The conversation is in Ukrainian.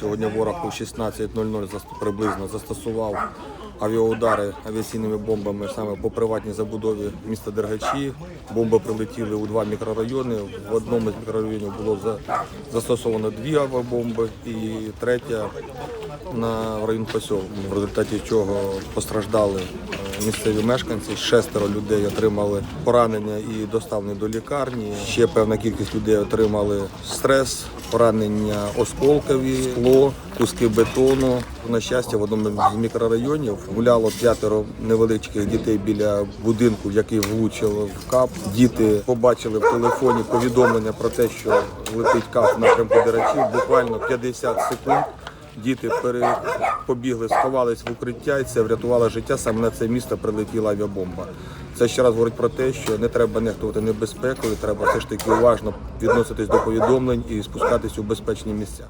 Сьогодні ворог у 16.00 приблизно застосував авіаудари авіаційними бомбами саме по приватній забудові міста Дергачі. Бомби прилетіли у два мікрорайони. В одному з мікрорайонів було застосовано дві авіабомби і третя на район посьол, в результаті чого постраждали е, місцеві мешканці. Шестеро людей отримали поранення і доставлені до лікарні. Ще певна кількість людей отримали стрес, поранення осколкові, скло, куски бетону. На щастя, в одному з мікрорайонів гуляло п'ятеро невеличких дітей біля будинку, в який влучило в кап. Діти побачили в телефоні повідомлення про те, що летить кап в напрямку. Буквально 50 секунд. Діти побігли, сховались в укриття, і це врятувало життя. Саме на це місто прилетіла авіабомба. Це ще раз говорить про те, що не треба нехтувати небезпекою, треба все ж таки уважно відноситись до повідомлень і спускатись у безпечні місця.